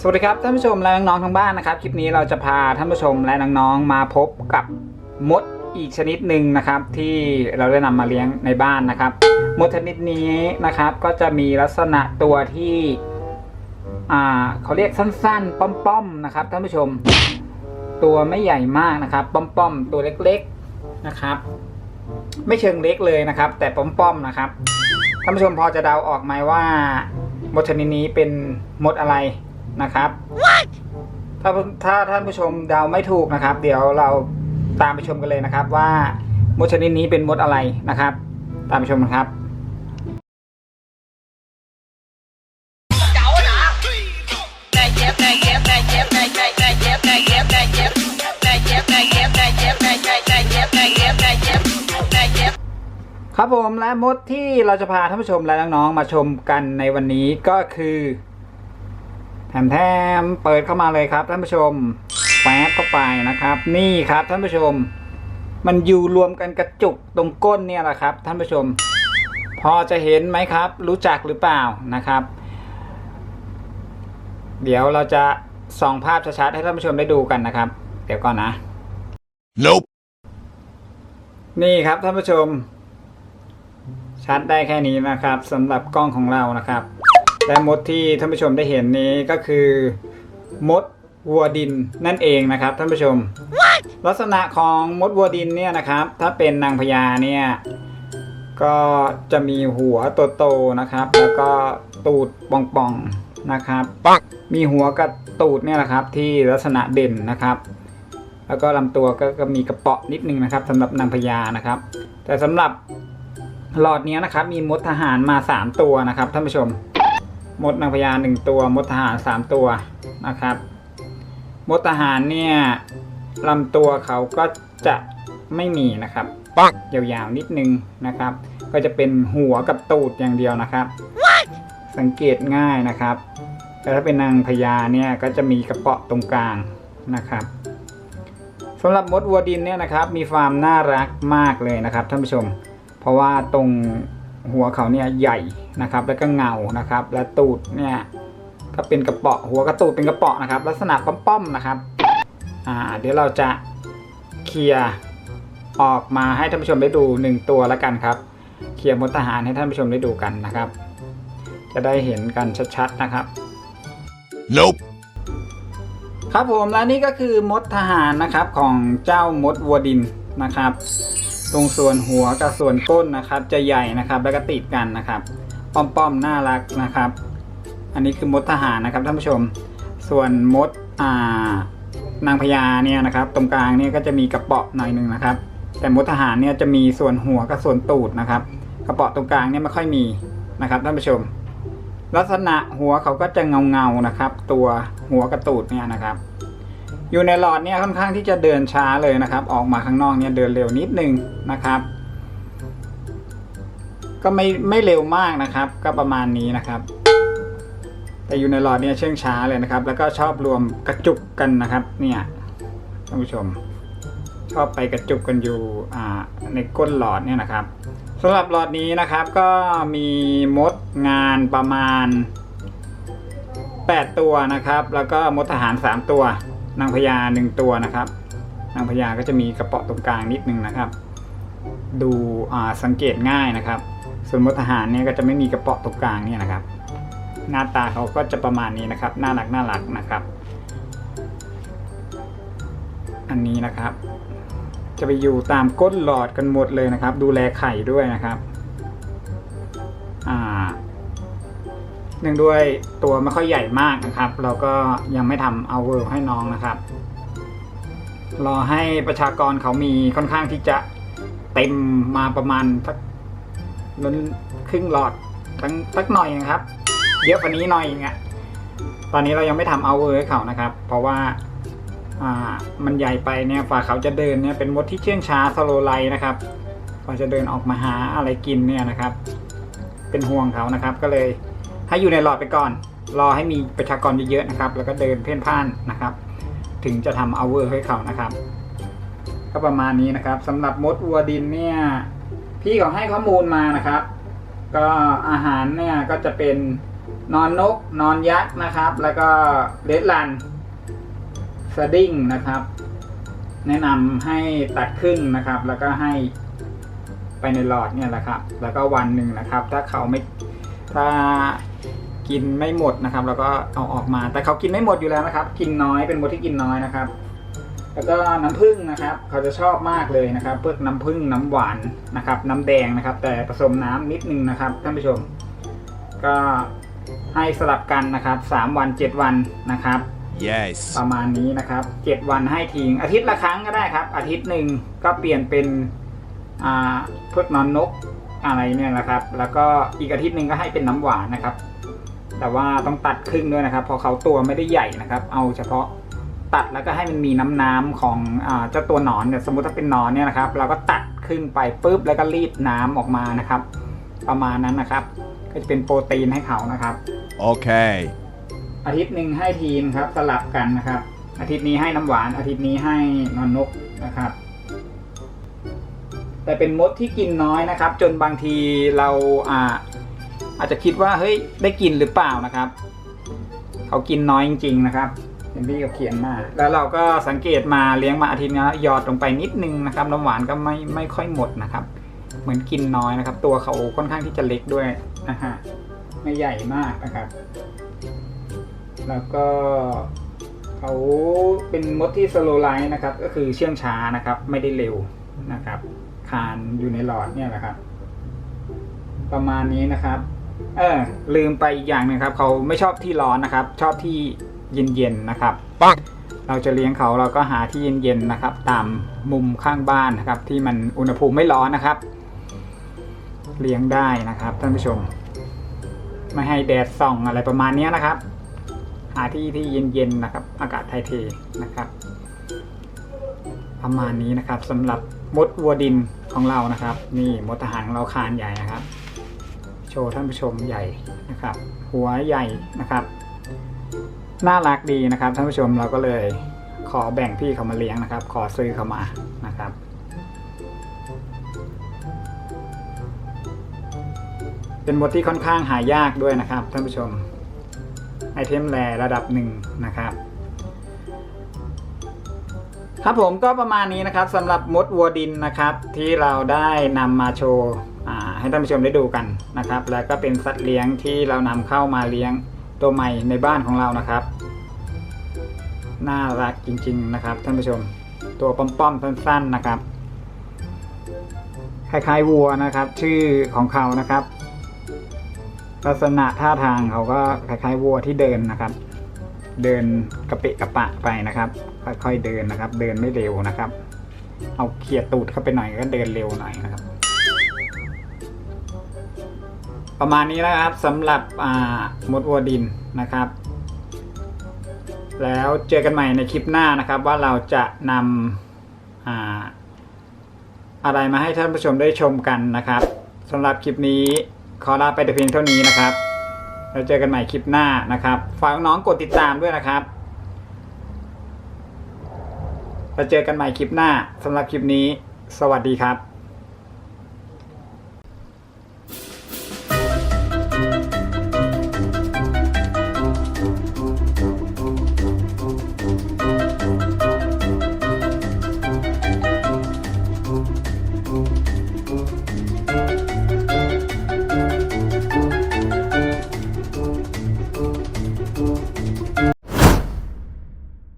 สวัสดีครับท่านผู้ชมและน้องๆทั้งบ้านนะครับ คลิปนี้เราจะพาท่านผู้ชมและน้องๆมาพบกับมดอีกชนิดหนึ่งนะครับ ที่เราได้นำมาเลี้ยงในบ้านนะครับ มดชนิดนี้นะครับ ก็จะมีลักษณะตัวที่อ่าเขาเรียกสั้นๆ ป้อมๆนะครับท่านผู้ชม ตัวไม่ใหญ่มากนะครับ ป้อมๆตัวเล็กๆนะครับ ไม่เชิงเล็กเลยนะครับ แต่ป้อมๆนะครับท่านผู้ชมพอจะเดาออกไหมว่ามดชนิดนี้เป็นมดอะไร นะครับถ้าถ้าท่านผู้ชมเดาไม่ถูกนะครับ เดี๋ยวเราตามไปชมกันเลยนะครับ ว่ามดชนิดนี้เป็นมดอะไรนะครับ ตามไปชมกันครับเก๋าหนาได้เย็บได้เย็บได้เย็บได้ได้ได้เย็บได้เย็บได้เย็บได้เย็บได้เย็บได้เย็บได้ได้ได้เย็บได้เย็บได้เย็บได้เย็บครับผมและมดที่เราจะพาท่านผู้ชมและน้องๆมาชมกันในวันนี้ก็คือ แถมแถมเปิดเข้ามาเลยครับท่านผู้ชมแป๊บเข้าไปนะครับ นี่ครับท่านผู้ชม มันอยู่รวมกันกระจุกตรงก้นเนี่ยแหละครับ ท่านผู้ชม พอจะเห็นไหมครับ รู้จักหรือเปล่านะครับ เดี๋ยวเราจะส่องภาพชัดๆให้ท่านผู้ชมได้ดูกันนะครับ เดี๋ยวก่อนนะ Nope. นี่ครับท่านผู้ชม ชัดได้แค่นี้นะครับสำหรับกล้องของเรานะครับ และมดที่ท่านผู้ชมได้เห็นนี้ก็คือมดวัวดินนั่นเองนะครับท่านผู้ชมลักษณะของมดวัวดินเนี่ยนะครับ ถ้าเป็นนางพญาเนี่ยก็จะมีหัวโตๆนะครับ แล้วก็ตูดป่องๆนะครับปังมีหัวกับตูดเนี่ยแหละครับ ที่ลักษณะเด่นนะครับ แล้วก็ลำตัวก็ก็มีกระเปาะนิดนึงนะครับสำหรับนางพญานะครับ แต่สำหรับหลอดเนี้ยนะครับ มีมดทหารมา 3 ตัวนะครับท่านผู้ชม มดนางพญาหนึ่งตัว มดทหาร3ตัวนะครับ มดทหารเนี่ยลำตัวเขาก็จะไม่มีนะครับปังยาวๆนิดนึงนะครับ ก็จะเป็นหัวกับตูดอย่างเดียวนะครับสังเกตง่ายนะครับแต่ถ้าเป็นนางพญาเนี่ยก็จะมีกระเปาะตรงกลางนะครับสำหรับมดวัวดินเนี่ยนะครับ มีความน่ารักมากเลยนะครับท่านผู้ชม เพราะว่าตรง หัวเขาเนี่ยใหญ่นะครับ แล้วก็เงานะครับ และตูดเนี่ยก็เป็นกระเปาะหัวกระตูดเป็นกระเปาะนะครับ ลักษณะป้อมๆนะครับอ่าเดี๋ยวเราจะเคลียร์ออกมาให้ท่านผู้ชมได้ดูหนึ่งตัวแล้วกันครับเคลียร์มดทหารให้ท่านผู้ชมได้ดูกันนะครับ จะได้เห็นกันชัดๆนะครับ Nope. ครับผมและนี่ก็คือมดทหารนะครับของเจ้ามดวัวดินนะครับ ตรงส่วนหัวกับส่วนก้นนะครับ จะใหญ่นะครับ แล้วก็ติดกันนะครับ ป้อมๆน่ารักนะครับ อันนี้คือมดทหารนะครับท่านผู้ชม ส่วนมดอ่านางพญาเนี่ยนะครับ ตรงกลางเนี่ยก็จะมีกระเปาะหน่อยหนึ่งนะครับ แต่มดทหารเนี่ยจะมีส่วนหัวกับส่วนตูดนะครับ กระเปาะตรงกลางเนี่ยไม่ค่อยมีนะครับท่านผู้ชม ลักษณะหัวเขาก็จะเงาเงาๆนะครับ ตัวหัวกระตูดเนี่ยนะครับ อยู่ในหลอดเนี่ยค่อนข้างที่จะเดินช้าเลยนะครับ ออกมาข้างนอกเนี่ยเดินเร็วนิดนึงนะครับ ก็ไม่ไม่เร็วมากนะครับ ก็ประมาณนี้นะครับ แต่อยู่ในหลอดเนี่ยเชื่องช้าเลยนะครับ แล้วก็ชอบรวมกระจุกกันนะครับ เนี่ยท่านผู้ชม ชอบไปกระจุกกันอยู่ในก้นหลอดเนี่ยนะครับสำหรับหลอดนี้นะครับก็มีมดงานประมาณ 8 ตัวนะครับ แล้วก็มดทหาร 3 ตัว นางพญา1ตัวนะครับ นางพญาก็จะมีกระเปาะตรงกลางนิดนึงนะครับ ดูสังเกตง่ายนะครับ ส่วนมดทหารเนี่ยก็จะไม่มีกระเปาะตรงกลางเนี่ยนะครับ หน้าตาเขาก็จะประมาณนี้นะครับ น่ารักน่ารักนะครับ อันนี้นะครับ จะไปอยู่ตามก้นหลอดกันหมดเลยนะครับ ดูแลไข่ด้วยนะครับ นื่องด้วยตัวไม่ค่อยใหญ่มากนะครับ เราก็ยังไม่ทำเอาเวิร์ให้น้องนะครับ รอให้ประชากรเขามีค่อนข้างที่จะเต็มมาประมาณสักล้นครึ่งหลอดทั้งสักหน่อยนะครับ เยอะกว่านี้หน่อยอย่างเงี้ยตอนนี้เรายังไม่ทำเอาเวอร์ให้เขานะครับ เพราะว่าอ่ามันใหญ่ไปเนี่ยฝ่าเขาจะเดินเนี่ยเป็นมดที่เชื่องช้าสโลไลนะครับกว่าจะเดินออกมาหาอะไรกินเนี่ยนะครับ เป็นห่วงเขานะครับก็เลย ให้อยู่ในหลอดไปก่อน รอให้มีประชากรเยอะๆนะครับ แล้วก็เดินเพ่นพ่านนะครับ ถึงจะทำเอาเวอร์ให้เขานะครับ ก็ประมาณนี้นะครับสำหรับมดวัวดินเนี่ยพี่เขาให้ข้อมูลมานะครับ ก็อาหารเนี่ยก็จะเป็นนอนนก นอนยักษ์นะครับ แล้วก็เลดลันสดิ้งนะครับ แนะนำให้ตัดครึ่งนะครับ แล้วก็ให้ไปในหลอดเนี่ยแหละครับ แล้วก็วันหนึ่งนะครับ ถ้าเขาไม่ ถ้ากินไม่หมดนะครับแล้วก็เอาออกมา แต่เขากินไม่หมดอยู่แล้วนะครับ กินน้อยเป็นมดที่กินน้อยนะครับ แล้วก็น้ำผึ้งนะครับ เขาจะชอบมากเลยนะครับพวกน้ำผึ้งน้ำหวานนะครับ น้ำแดงนะครับ แต่ผสมน้ำนิดนึงนะครับท่านผู้ชม ก็ให้สลับกันนะครับสามวันเจ็ดวันนะครับ Yes. ประมาณนี้นะครับเจ็ดวันให้ทิ้งอาทิตย์ละครั้งก็ได้ครับ อาทิตย์หนึ่งก็เปลี่ยนเป็นอ่าพวกนอนนก อะไรเนี่ยแหละครับ แล้วก็อีกอาทิตย์หนึ่งก็ให้เป็นน้ำหวานนะครับ แต่ว่าต้องตัดครึ่งด้วยนะครับ เพราะเขาตัวไม่ได้ใหญ่นะครับ เอาเฉพาะตัดแล้วก็ให้มันมีน้ำน้ำของอ่าเจ้าตัวหนอนเนี่ยสมมติถ้าเป็นหนอนเนี่ยนะครับ เราก็ตัดครึ่งไปปุ๊บแล้วก็รีดน้ำออกมานะครับ ประมาณนั้นนะครับ ก็จะเป็นโปรตีนให้เขานะครับ Okay. อาทิตย์หนึ่งให้ทีมครับสลับกันนะครับ อาทิตย์นี้ให้น้ำหวาน อาทิตย์นี้ให้นอนนกนะครับ แต่เป็นมดที่กินน้อยนะครับ จนบางทีเราอาอาจจะคิดว่าเฮ้ยได้กินหรือเปล่านะครับเขากินน้อยจริง ๆ นะครับเห็นพี่เขาเขียนมา แล้วเราก็สังเกตมาเลี้ยงมาอาทิตย์นี้หยอดลงไปนิดนึงนะครับน้ำหวานก็ไม่ไม่ค่อยหมดนะครับ เหมือนกินน้อยนะครับ ตัวเขาค่อนข้างที่จะเล็กด้วยนะฮะไม่ใหญ่มากนะครับ แล้วก็เขาเป็นมดที่สโลไลท์นะครับ ก็คือเชื่องช้านะครับ ไม่ได้เร็วนะครับ คานอยู่ในหลอดเนี่ยแหละครับ ประมาณนี้นะครับ เออ ลืมไปอีกอย่างหนึ่งครับ เขาไม่ชอบที่ร้อนนะครับ ชอบที่เย็นๆนะครับ Bonk. เราจะเลี้ยงเขาเราก็หาที่เย็นๆนะครับ ตามมุมข้างบ้านนะครับ ที่มันอุณหภูมิไม่ร้อนนะครับ เลี้ยงได้นะครับ ท่านผู้ชม ไม่ให้แดดส่องอะไรประมาณนี้นะครับ หาที่ที่เย็นๆนะครับ อากาศไทยเทนะครับ ประมาณนี้นะครับสำหรับมดวัวดิน ของเรานะครับ นี่มดทหารของเราคานใหญ่นะครับ โชว์ท่านผู้ชมใหญ่นะครับ หัวใหญ่นะครับ น่ารักดีนะครับท่านผู้ชมเราก็เลยขอแบ่งพี่เขามาเลี้ยงนะครับ ขอซื้อเขามานะครับเป็นมดที่ค่อนข้างหายากด้วยนะครับท่านผู้ชมไอเทมแรระดับหนึ่งนะครับ ครับผมก็ประมาณนี้นะครับสำหรับมดวัวดินนะครับ ที่เราได้นำมาโชว์ให้ท่านผู้ชมได้ดูกันนะครับ แล้วก็เป็นสัตว์เลี้ยงที่เรานำเข้ามาเลี้ยงตัวใหม่ในบ้านของเรานะครับ น่ารักจริง ๆนะครับ ท่านผู้ชมตัวป้อมๆสั้นๆนะครับคล้ายๆวัวนะครับ ชื่อของเขานะครับ ลักษณะท่าทางเขาก็คล้ายๆวัวที่เดินนะครับ เดินกระเปะกระปะไปนะครับ ค่อยๆเดินนะครับ เดินไม่เร็วนะครับ เอาเขียตูดเข้าไปหน่อยก็เดินเร็วหน่อยนะครับ ประมาณนี้นะครับสำหรับมดวัวดินนะครับ แล้วเจอกันใหม่ในคลิปหน้านะครับ ว่าเราจะนำอ่าอะไรมาให้ท่านผู้ชมได้ชมกันนะครับสำหรับคลิปนี้ขอลาไปแต่เพียงเท่านี้นะครับ เราเจอกันใหม่คลิปหน้านะครับฝากน้องกดติดตามด้วยนะครับเราเจอกันใหม่คลิปหน้าสำหรับคลิปนี้ สวัสดีครับ